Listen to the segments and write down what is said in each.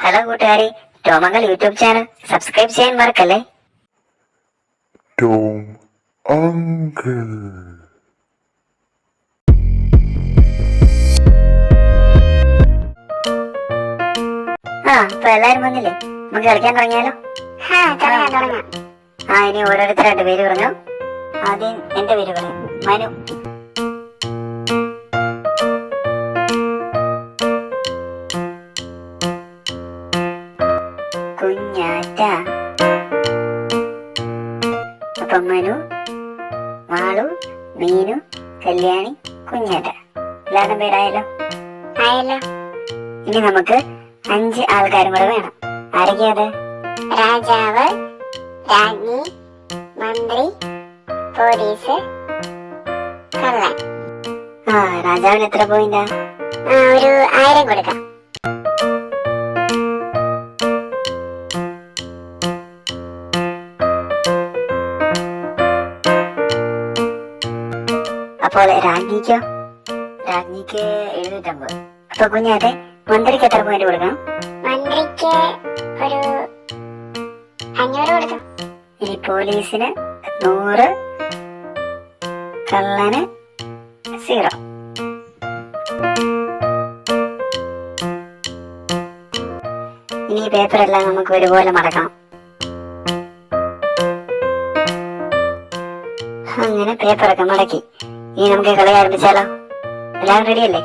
Hello കൂട്ടുകാരി ടോമങ്ങൾ YouTube channel subscribe ചെയ്യാൻ മറക്കല്ലേ? Tom uncle. ആ ഇപ്പൊ എല്ലാരും വന്നില്ലേ? നമുക്ക് കളിക്കാൻ തുടങ്ങിയാലോ? ആ ഇനി ഓരോരുത്തരായിട്ട് പേര് പറഞ്ഞു? ആദ്യം എന്റെ പേര് പറയാം. മനു. കുഞ്ഞാറ്റ അപ്പൊ മനു മാളു മീനു കല്യാണി കുഞ്ഞേട്ട എല്ലാവരും പേരായല്ലോ ആയല്ലോ? ഇനി നമുക്ക് അഞ്ച് ആൾക്കാരും കൂടെ വേണം. ആരൊക്കെയാ അത്? രാജാവ് രാജ്ഞി മന്ത്രി പോലീസ് കള്ളൻ. ആ രാജാവിന് എത്ര പോയിന്റാ ഒരു ആയിരം കൊടുക്കാം. അപ്പോൾ രാജ്ഞിക്കോ രാജ്ഞിക്ക് എഴുന്നൂറ്റമ്പത്. അപ്പൊ കുഞ്ഞാറ്റെ മന്ത്രിക്ക് എത്ര പോയിന്റ് കൊടുക്കണം? മന്ത്രിക്ക് ഒരു അഞ്ഞൂറ് കൊടുക്കാം ഇനി പോലീസിന് നൂറ് കള്ളന് സീറോ. ഇനി പേപ്പർ എല്ലാം നമുക്ക് ഒരുപോലെ മടക്കണം. അങ്ങനെ പേപ്പറൊക്കെ മടക്കി. ഇനി നമുക്ക് കളി ആരംഭിച്ചാലോ എല്ലാവരും റെഡിയല്ലേ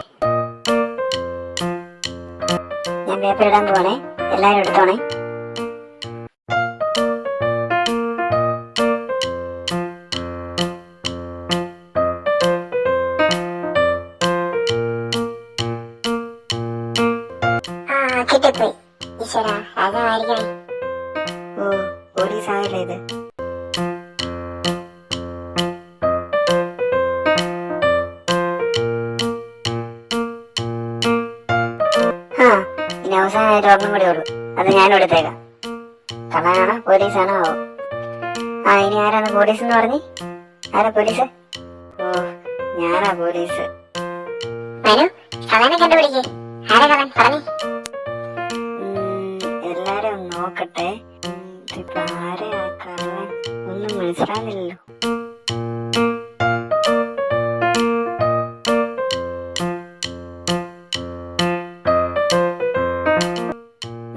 ഞാൻ പേപ്പർ ഇടാൻ പോവാണേ. എല്ലാവരും എടുത്തോണേ. പോലീസ് ആവില്ലേ ഇത്? അവസാനമായിട്ട് കൂടി ഉള്ളു. അത് ഞാൻ എടുത്തേക്കാം. കള്ളനാണോ പോലീസാണോ ആവോ ആ ഇനി ആരാണ് പോലീസ് എന്ന് പറഞ്ഞു? ആരാ പോലീസ് ഓ ഞാനാ പോലീസ് പറഞ്ഞു. എല്ലാരും നോക്കട്ടെ. ഇതിപ്പോ ആരെയാ കള്ളൻ? ഒന്നും മനസ്സിലാകുന്നില്ലല്ലോ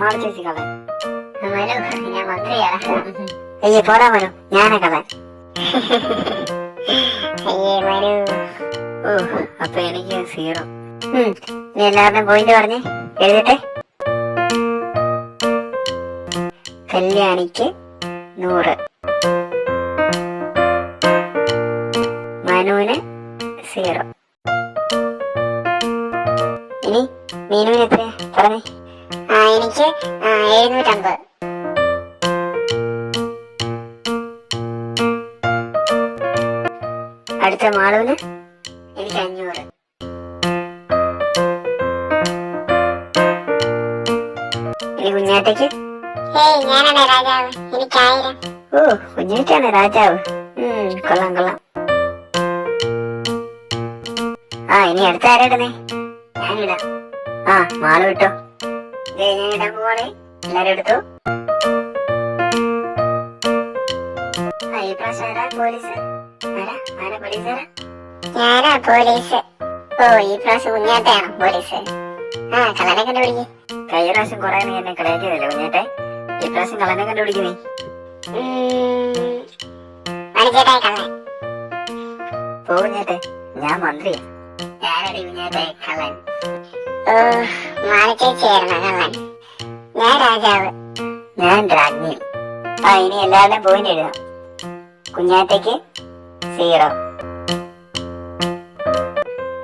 മാള ചേച്ചി കള്ളൻ മനു ഞാൻ മന്ത്രിയാ അയ്യേ പോടാ മനു ഞാനാ കള്ളൻ അയ്യേ മനു ഓ അപ്പൊ എനിക്ക് സീറോ. നീ എല്ലാവരുടെയും പോയിന്റ് പറഞ്ഞേ എഴുതട്ടെ? കല്യാണിക്ക് നൂറ്. മനുവിന് സീറോ. ഇനി മീനുവിന് എത്രയാ? പറഞ്ഞേ. എനിക്ക് എഴുന്നൂറ്റമ്പത്. അടുത്ത മാളവിന് എനിക്ക് അഞ്ഞൂറ്. ഇനി കുഞ്ഞാട്ടയ്ക്ക് ഞാനാണ് രാജാവ്. എനിക്ക് ആയിരം. ഓ കുഞ്ഞാട്ടാണ് രാജാവ്. കൊള്ളാം കൊള്ളാം. ആ ഇനി അടുത്ത ആരായിടുന്നേ? ഞാനിടാം. ആ മാൾ വിട്ടോ ഇടാൻ പോവാണേ എല്ലാരും എടുത്തു ഈ പ്രാവശ്യം ആരാ? പോലീസ്? ആരാ? ആരാ പോലീസ് ആരാ? ഞാനാ പോലീസ്. ഓ ഈ പ്രാവശ്യം കുഞ്ഞാട്ടയാണോ പോലീസ്? ആ കള്ളനെ കണ്ടുപിടിക്ക്. കഴിഞ്ഞ പ്രാവശ്യം കുറെ നീ എന്നെ കളിയാക്കിയതല്ലേ കുഞ്ഞാട്ടെ? ഈ പ്രാവശ്യം കളനെ കണ്ടുപിടിക്കുന്നേ നീ. കള്ളൻ. പോ കുഞ്ഞാട്ടെ ഞാൻ മന്ത്രിയാ. ഞാനടി കുഞ്ഞാട്ടെ കള്ളൻ. ഞാൻ രാജാവ്. ഞാൻ രാജ്ഞി. ആ ഇനി എല്ലാവരും പോയിന്റ് എഴുതാം കുഞ്ഞാറ്റയ്ക്ക് സീറോ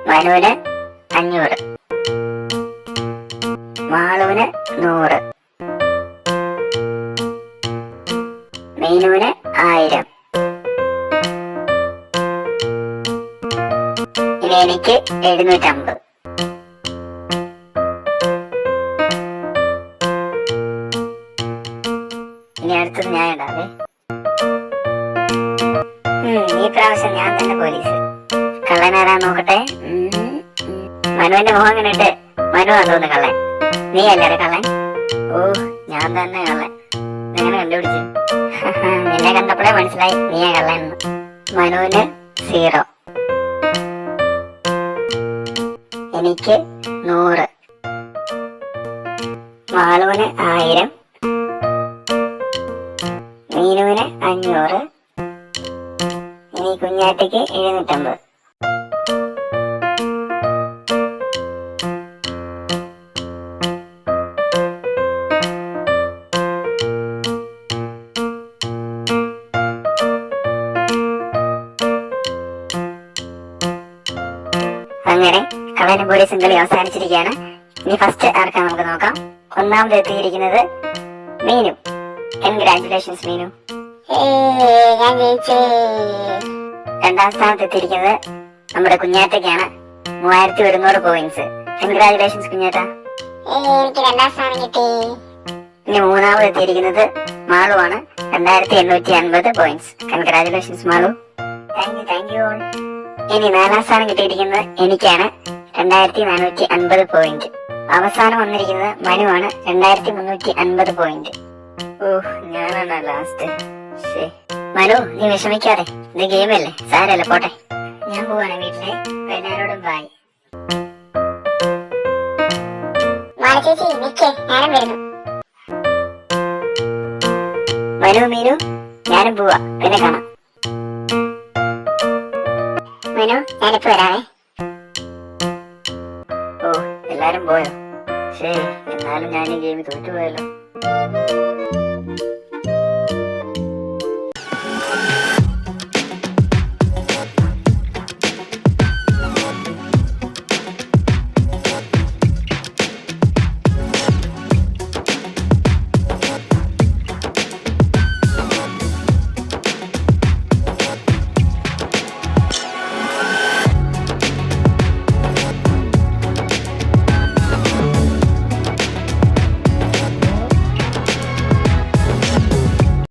മനുവിന് അഞ്ഞൂറ്. മാളുവിന് നൂറ്. മീനുവിന് ആയിരം. ഇനി എനിക്ക് എഴുന്നൂറ്റമ്പത്. ഇനി അടുത്തത് ഞാൻ ഇടാവേ ഈ പ്രാവശ്യം ഞാൻ തന്നെ പോലീസ്. കള്ളനാരാ നോക്കട്ടെ. മനുവിന്റെ മുഖം അങ്ങനെ ഇട്ട് മനു തോന്നുന്നു കള്ളൻ. നീ അല്ലേ കള്ളൻ? ഓ ഞാൻ തന്നെ കള്ളൻ. എങ്ങനെ കണ്ടുപിടിച്ചു? നിന്നെ കണ്ടപ്പോഴേ മനസ്സിലായി നീയാ കള്ളൻ മനുവിന് സീറോ. എനിക്ക് നൂറ്. മാളുവിന് ആയിരം. മീനുവിന് അഞ്ഞൂറ്. ഇനി കുഞ്ഞാട്ടിക്ക് എഴുന്നൂറ്റമ്പത്. അങ്ങനെ കളനും പോലീസും കളി അവസാനിച്ചിരിക്കുകയാണ്. ഇനി ഫസ്റ്റ് ആർക്കാ നമുക്ക് നോക്കാം. ഒന്നാമത് എത്തിയിരിക്കുന്നത് മീനു. കൺഗ്രാറ്റുലേഷൻസ് മീനു ഞാൻ ജയിച്ചേ. രണ്ടാം സ്ഥാനത്ത് എത്തിയിരിക്കുന്നത് നമ്മുടെ കുഞ്ഞാറ്റയ്ക്കാണ്. മൂവായിരത്തി ഒരുന്നൂറ് പോയിന്റ്സ് കൺഗ്രാറ്റുലേഷൻസ് കുഞ്ഞാറ്റ എനിക്ക് രണ്ടാം സ്ഥാനം കിട്ടി. ഇനി മൂന്നാമത് എത്തിയിരിക്കുന്നത് മാളുവാണ്. രണ്ടായിരത്തി എണ്ണൂറ്റി അൻപത് points congratulations Malu. Thank you thank you all ഇനി നാലാം സ്ഥാനം കിട്ടിയിരിക്കുന്നത് എനിക്കാണ്. രണ്ടായിരത്തി നാനൂറ്റി അൻപത് പോയിന്റ് അവസാനം വന്നിരിക്കുന്നത് മനുവാണ്. രണ്ടായിരത്തി മുന്നൂറ്റി അൻപത് പോയിന്റ് ഓഹ് ഞാനാണ് ലാസ്റ്റ് മനു നീ വിഷമിക്കാതെ. ഇത് ഗെയിമല്ലേ സാരല്ല പോട്ടെ. ഞാൻ പോവാണ് വീട്ടിലെ. എല്ലാരോടും മാല ചേച്ചി നിക്കേ. ഞാനും വരുന്നു. മനു മീനു ഞാനും പോവാ. പിന്നെ കാണാം. മനു ഞാനിപ്പോ വരാവേ. ഓ എല്ലാരും പോയോ? ശരി എന്നാലും ഞാൻ ഈ ഗെയിം തോറ്റുപോയല്ലോ.